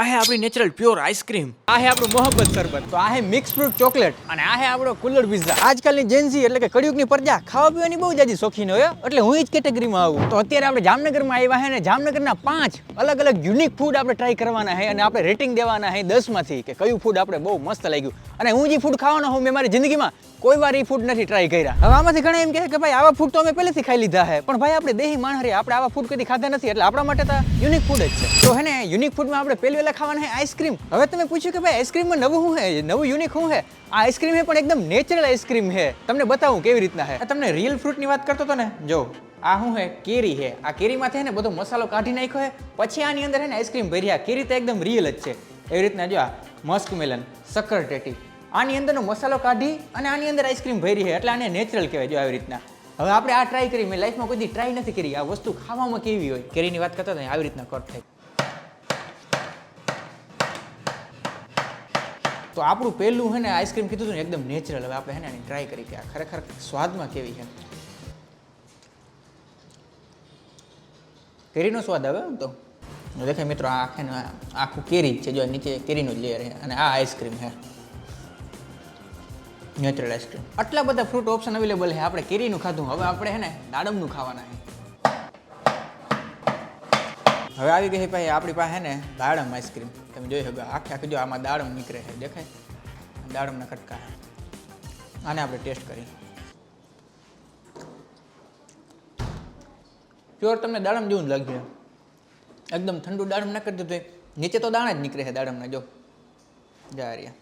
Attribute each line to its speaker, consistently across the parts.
Speaker 1: આ હે આપણી નેચરલ પ્યોર આઈસ્ક્રીમ
Speaker 2: આ હે આપણું મોહબ્બત સરબત તો આ હે મિક્સ ફ્રૂટ ચોકલેટ અને આ હે આપણો કુલર પિઝા આજકાલની જેન્સી એટલે કે કળિયુગની પ્રજા ખાવા પીવાની બહુ જાજી શોખીન હોય એટલે હું જ કેટેગરીમાં આવું. તો અત્યારે આપણે જામનગરમાં આવ્યા હે અને જામનગરના પાંચ અલગ અલગ યુનિક ફૂડ આપણે ટ્રાય કરવાના હે અને આપણે રેટિંગ દેવાના હે દસમાંથી કે કયું ફૂડ આપણે બહુ મસ્ત લાગ્યું. અને હું જે ફૂડ ખાવાનો હું મેં મારી જિંદગીમાં કોઈ વાર એ ફૂડ નથી ટ્રાય કર્યા. હવે આમાંથી ઘણા એમ કહે કે ભાઈ આવા ફૂડ તો અમે પહેલેથી ખાઈ લીધા છે પણ ભાઈ આપણે દેહી માણસ આપણે આવા ફૂડ કદી ખાધા નથી. એટલે આપણા માટે તો યુનિક ફૂડ જ છે. તો હે ને યુનિક ફૂડમાં આપણે પહેલી વહેલા ખાવાના આઈસ્ક્રીમ. હવે તમે પૂછ્યું કે ભાઈ, આઈસ્ક્રીમમાં નવું શું હે? નવું યુનિક શું હે? આ આઈસ્ક્રીમ હે પણ એકદમ નેચરલ આઈસ્ક્રીમ છે તમને બતાવું કેવી રીતના હે. તમને રિયલ ફ્રૂટની વાત કરતો હતો ને? જો, આ શું હે? કેરી હે. આ કેરીમાંથી હે ને બધો મસાલો કાઢી નાખ્યો હે. પછી આની અંદર હે ને આઈસ્ક્રીમ ભર્યા. કેરી તો એકદમ રિયલ જ છે. એવી રીતના જો આ મસ્ક મેલન, સક્કર ટેટી. આની અંદરનો મસાલો કાઢી અને આની અંદર આઈસ્ક્રીમ ભરી હે. એટલે આને નેચરલ કહેવાય જો આવી રીતના. હવે આપણે આ ટ્રાય કરી. મેં લાઈફમાં કોઈ ટ્રાય નથી કરી. આ વસ્તુ ખાવામાં કેવી હોય? કેરીની વાત કરતા આવી રીતના કટ થાય. તો આપણું પહેલું છે ને આઈસ્ક્રીમ કીધું હતું ને એકદમ નેચરલ હવે આપણે હે ને એની ટ્રાય કરી કે આ ખરેખર સ્વાદમાં કેવી છે. કેરીનો સ્વાદ આવે આમ તો? દેખાય મિત્રો આ આખે આખું કેરી છે, જો નીચે કેરીનું જ લેયર છે અને આ આઈસ્ક્રીમ છે. નેચરલ આઈસ્ક્રીમ આટલા બધા ફ્રૂટ ઓપ્શન અવેલેબલ છે. આપણે કેરીનું ખાધું. હવે આપણે હે ને દાડમનું ખાવાના છે. હવે આવી ગઈ ભાઈ આપણી પાસે ને દાડમ આઈસ્ક્રીમ. તમે જોઈ શકો, આખે આખી જો આમાં દાડમ નીકળે છે, દેખાય? દાડમના કટકા. આને આપણે ટેસ્ટ કરી પ્યોર તમને દાડમ જેવું જ લાગ્યું એકદમ ઠંડુ દાડમ ના કરી દીધું. નીચે તો દાણા જ નીકળે છે દાડમના, જો. જા રહ્યા.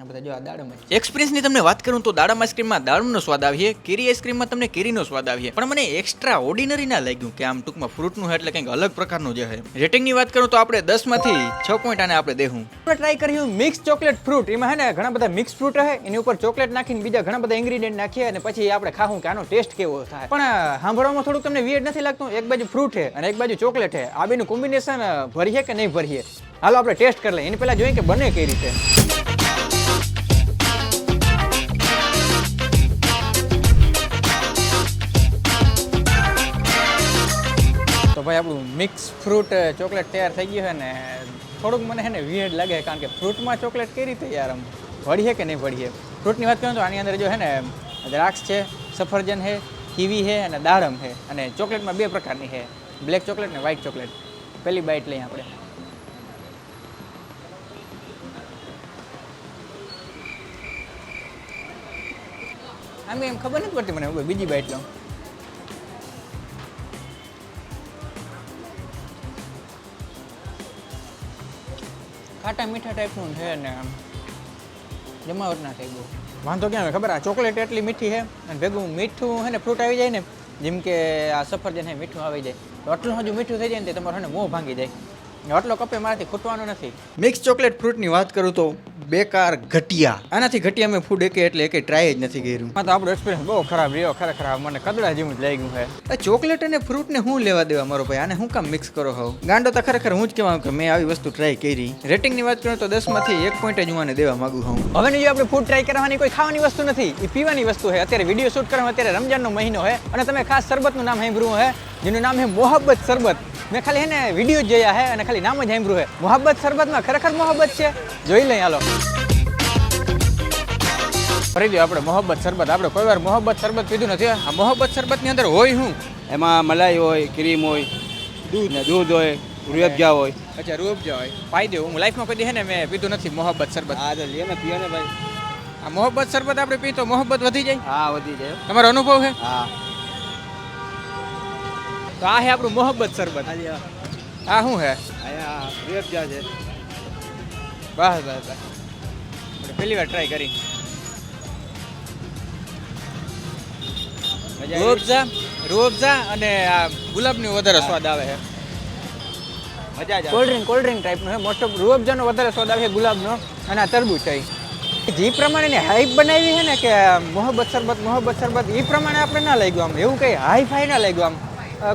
Speaker 2: આ બધા જો આ દાડમ
Speaker 1: એક્સપિરિયન્સની તમને વાત કરું તો દાડમ આઈસ્ક્રીમમાં દાડમનો સ્વાદ આવીએ કેરી આઈસ્ક્રીમમાં તમને કેરીનો સ્વાદ આવીએ પણ મને એક્સ્ટ્રા ઓર્ડિનરી ના લાગ્યું કે આમ ટૂંકમાં ફ્રૂટનું એટલે કંઈક અલગ પ્રકારનું જે છે. રેટિંગની વાત કરું તો આપણે દસમાંથી છ પોઈન્ટ આને આપણે
Speaker 2: દેહું. ટ્રાય કર્યું મિક્સ ચોકલેટ ફ્રૂટ એમાં હે ને ઘણા બધા મિક્સ ફ્રૂટ રહે એની ઉપર ચોકલેટ નાખીને બીજા ઘણા બધા ઇન્ગ્રીડિયન્ટ નાખીએ અને પછી આપણે ખાવું કે આનો ટેસ્ટ કેવો થાય. પણ સાંભળવામાં થોડુંક તમને વિયર્ડ નથી લાગતું? એક બાજુ ફ્રૂટ છે અને એક બાજુ ચોકલેટ છે. આ બેનું કોમ્બિનેશન ભરીએ કે નહીં ભરીએ? હાલો આપણે ટેસ્ટ કરી લઈએ. એની પહેલાં જોઈએ કે બને કઈ રીતે. ભાઈ, આપણું મિક્સ ફ્રૂટ ચોકલેટ તૈયાર થઈ ગયું છે ને, થોડુંક મને છે ને વિયર્ડ લાગે કારણ કે ફ્રૂટમાં ચોકલેટ કઈ રીતે યાર આમ, વળીએ કે નહીં વળીએ? ફ્રૂટની વાત કરું તો આની અંદર જો છે ને, દ્રાક્ષ છે, સફરજન છે કીવી છે અને દાડમ છે અને ચોકલેટમાં બે પ્રકારની છે બ્લેક ચોકલેટ ને વ્હાઇટ ચોકલેટ પહેલી બાઇટ લઈએ આપણે. આમ એમ ખબર નથી પડતી મને બીજી બાઇટ લઉં. ખાટા મીઠા ટાઈપનું છે ને આમ. જમાવટ ના થઈ ગયું. વાંધો ક્યાં ખબર આ ચોકલેટ એટલી મીઠી છે અને ભેગું મીઠું છે ને ફ્રૂટ આવી જાય ને, જેમ કે આ સફરજન હે મીઠું આવી જાય. તો આટલું હજુ મીઠું થઈ જાય ને તે તમારો ને મોં ભાંગી જાય. આટલો કપે મારાથી ખૂટવાનો નથી.
Speaker 1: મિક્સ ચોકલેટ ફ્રૂટની વાત કરું તો બેકાર ઘટિયા. આનાથી ઘટિયા મેં ફૂડ એકે એટલે એકે ટ્રાય જ નથી કર્યું.
Speaker 2: હા તો આપણો એક્સપિરિયન્સ બહુ ખરાબ રહ્યો ખરેખર મને કદડા જેવું જ લાગ્યું છે.
Speaker 1: આ ચોકલેટ અને ફ્રૂટને હું લેવા દેવા મારો ભાઈ? આને હું કામ મિક્સ કરો હોવ ગાંડો તો ખરેખર હું જ કહેવાનું કે મેં આવી વસ્તુ ટ્રાય કરી. રેટિંગની વાત કરું તો દસમાંથી એક પોઈન્ટ જ હું આને દેવા માંગુ છું.
Speaker 2: હવે જે આપણે ફૂડ ટ્રાય કરવાની કોઈ ખાવાની વસ્તુ નથી. એ પીવાની વસ્તુ છે. અત્યારે વીડિયો શૂટ કરવા અત્યારે રમજાનનો મહિનો છે અને તમે ખાસ શરબતનું નામ સાંભળ્યું છે જેનું નામ છે મોહબ્બત શરબત. મેં ખાલી એને ને વીડિયો જ જોયા હે અને ખાલી નામ જ સાંભળ્યું હે. મોહબ્બત શરબતમાં ખરેખર મોહબ્બત છે? જોઈ લઈએ હાલો. ફરી દો આપણે મોહબ્બત શરબત. આપણે કોઈ વાર મોહબ્બત શરબત પીધું નથી આ મોહબ્બત શરબતની અંદર હોય શું
Speaker 3: એમાં મલાઈ હોય ક્રીમ હોય દૂધ ને દૂધ હોય રૂયબજા હોય.
Speaker 2: અચ્છા રૂબજા હોય. પાઈ દેવું હું લાઈફમાં કોઈ દી હે ને મેં પીધું નથી મોહબ્બત શરબત.
Speaker 3: હા તો લે ને પીએ ને ભાઈ.
Speaker 2: આ મોહબ્બત શરબત આપણે પીએ તો મોહબ્બત વધી જાય?
Speaker 3: હા વધી જાય.
Speaker 2: તમારો અનુભવ છે
Speaker 3: હા.
Speaker 2: તો આ હે આપણું મોહબ્બત શરબત આ શું છે
Speaker 3: અહીંયા રૂયબજા છે.
Speaker 2: બસ બસ બસ પહેલી વાર ટ્રાય કરી.
Speaker 3: રોબઝા
Speaker 2: રૂઅબઝા અને આ ગુલાબનો વધારે સ્વાદ આવે છે
Speaker 3: મજા આવે.
Speaker 2: કોલ્ડ ડ્રિંક કોલ્ડ ડ્રિંક ટાઈપનો છે મોસ્ટ ઓફ રૂઅબઝાનો વધારે સ્વાદ આવે છે ગુલાબનો અને આ તરબૂચ છે. જે પ્રમાણેની હાઈપ બનાવી છે ને કે મોહબ્બત શરબત મોહબ્બત શરબત એ પ્રમાણે આપણે ના લાગ્યું આમ. એવું કંઈ હાઈ ફાઈ ના લાગ્યું આમ.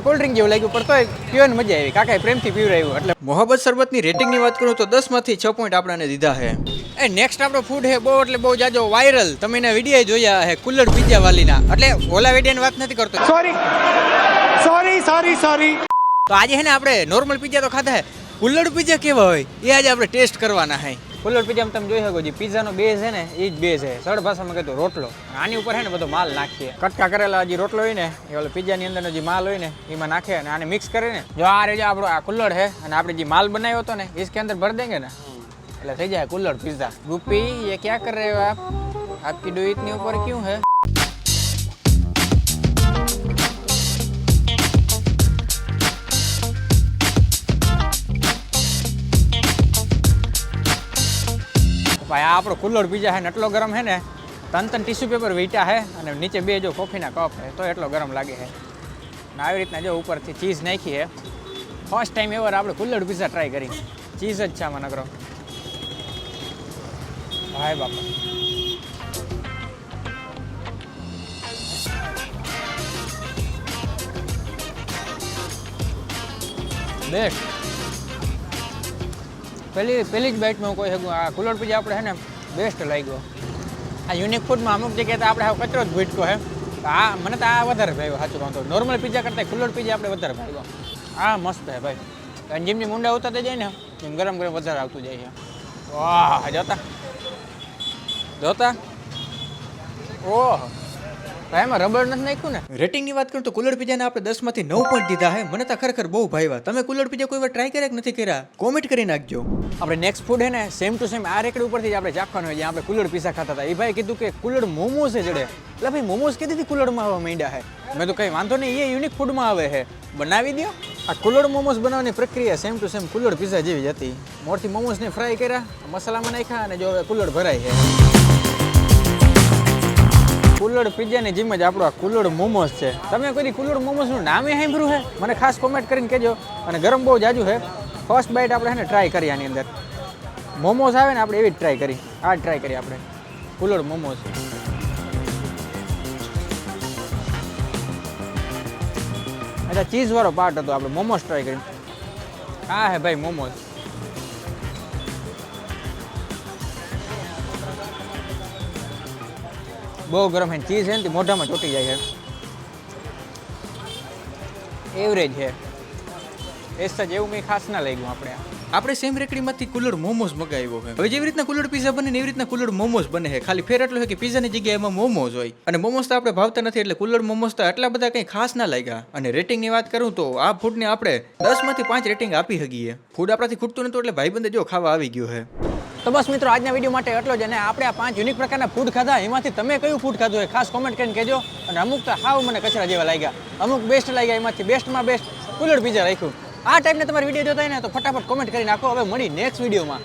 Speaker 2: કોલ્ડ ડ્રિંક જેવું લાગ્યું પણ તોય પીવાની મજા આવી. કાકા પ્રેમથી પીવડાવ્યું એટલે
Speaker 1: મોહબ્બત શરબતની રેટિંગની વાત કરું તો દસમાંથી છ પોઈન્ટ આપણને દીધા છે.
Speaker 2: એ નેક્સ્ટ આપણો ફૂડ છે બહુ એટલે બહુ જાજો વાયરલ તમે એના વીડિયો જોયા છે કુલ્લર પિઝા વાલીના. એટલે ઓલા વિડીયાની વાત નથી કરતો.
Speaker 4: સોરી સોરી સોરી સોરી
Speaker 2: તો આજે છે ને આપણે નોર્મલ પીઝા તો ખાધા છે.
Speaker 1: કુલ્લડ પીઝા કેવા હોય એ આજે આપણે ટેસ્ટ કરવાના હે
Speaker 2: કુલ્લડ પીઝામાં તમે જોઈ શકો છો પીઝાનો બે છે ને, એ જ બેઝ છે. સરળ ભાષામાં કહેતો રોટલો. આની ઉપર છે ને બધો માલ નાખીએ. કટકા કરેલા જે રોટલો હોય ને, એ ઓલો પીઝાની અંદરનો જે માલ હોય ને, એમાં નાખે અને આને મિક્સ કરીને જો આ રેજો આપણો આ કુલ્લડ છે અને આપણે જે માલ બનાવ્યો હતો ને ઇસકે અંદર ભરી દેંગે ને. એટલે થઈ જાય કુલ્લડ પીઝા. ગુપી એ ક્યાં કર રહે આપ આપકી ડોઈટની ઉપર ક્યું હે ભાઈ, આ આપણો કુલ્લડ પીઝા છે ને એટલો ગરમ છે ને, તન તન ટીશ્યુ પેપર વીટા છે અને નીચે બે જો કોફીના કપ છે, તો એટલો ગરમ લાગે છે. અને આવી રીતના જો ઉપરથી ચીઝ નાખી છે. ફર્સ્ટ ટાઈમ એવર આપણે કુલ્લડ પીઝા ટ્રાય કરી. ચીઝ જ છે આમાં નકરો. હાય બાપા. બેસ્ટ પહેલી પહેલી જ બાઇટમાં હું કહી શકું આ કુલર પીઝા આપણે છે ને બેસ્ટ લાગ્યો. આ યુનિક ફૂડમાં અમુક જગ્યાએ તો આપણે હાવ કચરો જ ભૂટકો છે. આ મને તો આ વધારે ભાવ્યો, સાચું વાંધો. નોર્મલ પીઝા કરતાં કુલર પીઝા આપણે વધારે ભાવ્યો. આ મસ્ત છે ભાઈ. અને જેમ જેમ ઊંડા ઉતરતા જાય ને, એમ ગરમ ગરમ વધારે આવતું જાય છે. વાહ, જોતા. જોતા? ઓહ. એમાં રબર નથી નાખ્યું ને?
Speaker 1: રેટિંગની વાત કરું તો કુલ્લડ પીઝાને આપણે દસમાંથી નવ પોઈન્ટ દીધા હે મને તો ખરેખર બહુ ભાવ્યા તમે કુલર પીઝા કોઈ વાર ટ્રાય કર્યા કે નથી કર્યા? કોમેન્ટ કરી નાખજો.
Speaker 2: આપણે નેક્સ્ટ ફૂડ હે ને સેમ ટુ સેમ આ રેકડ ઉપરથી જ આપણે ચાખવાનું હોય આપણે કુલર પીઝા ખાતા હતા. એ ભાઈ કીધું કે કુલડ મોમોસ છે જડે. એટલે ભાઈ મોમોસ કીધી કુલરમાં આવવા માંડ્યા હે મેં તો કંઈ વાંધો નહીં એ યુનિક ફૂડમાં આવે છે. બનાવી દો આ કુલર મોમોસ બનાવવાની પ્રક્રિયા same to same kulhad pizza જેવી જ હતી. મોરથી મોમોસને ફ્રાય કર્યા મસાલામાં નાખ્યા અને જો હવે કુલડ ભરાય છે. કુલ્લડ પિઝાની જેમ જ આપણો આ કુલ્લડ મોમોસ છે. તમે કોઈ કુલ્લડ મોમોસનું નામે સાંભળ્યું છે મને ખાસ કોમેન્ટ કરીને કહેજો. અને ગરમ બહુ જાજુ છે ફર્સ્ટ બાઇટ આપણે ને ટ્રાય કરીએ આની અંદર. મોમોસ આવે ને આપણે એવી જ ટ્રાય કરી. આ ટ્રાય કરીએ આપણે. કુલ્લડ મોમોસ. અચ્છા ચીઝવાળો પાર્ટ હતો આપણે. મોમોસ ટ્રાય કરી હા હે ભાઈ મોમોસ બહુ ગરમ છે ચીઝ છે ને તે મોઢામાં ચોટી જાય છે. એવરેજ છે. એ સજ એવું મેં ખાસ ના લાગ્યું આપણે.
Speaker 1: આપણે સેમ રેકડીમાંથી કુલર મોમોસ મગાવ્યો છે. હવે જેવી રીતના કુલર પીઝા બને એવી રીતના કુલર મોમોસ બને છે. ખાલી ફેર એટલો છે કે પીઝાની જગ્યાએ એમાં મોમોસ હોય. અને મોમોસ તો આપણે ભાવતા નથી એટલે કુલર મોમોસ તો એટલા બધા કંઈ ખાસ ના લાગ્યા. અને રેટિંગની વાત કરું તો આ ફૂડને આપણે દસમાંથી પાંચ રેટિંગ આપી શકીએ. ફૂડ આપણાથી ખૂટતું નતું એટલે ભાઈબંધે જો ખાવા આવી ગયો છે.
Speaker 2: તો બસ મિત્રો, આજના વીડિયો માટે એટલો જ અને આપણે આ પાંચ યુનિક પ્રકારના ફૂડ ખાધા. એમાંથી તમે કયું ફૂડ ખાધું એ ખાસ કોમેન્ટ કરીને કહેજો. અને અમુક તો હાવ મને કચરા જેવા લાગ્યા. અમુક બેસ્ટ લાગ્યા એમાંથી. બેસ્ટમાં બેસ્ટ કુલર પીઝા રાખ્યું. આ ટાઈપને તમારે વીડિયો જોતા હોય ને તો ફટાફટ કોમેન્ટ કરી નાખો. હવે મળી નેક્સ્ટ વિડીયોમાં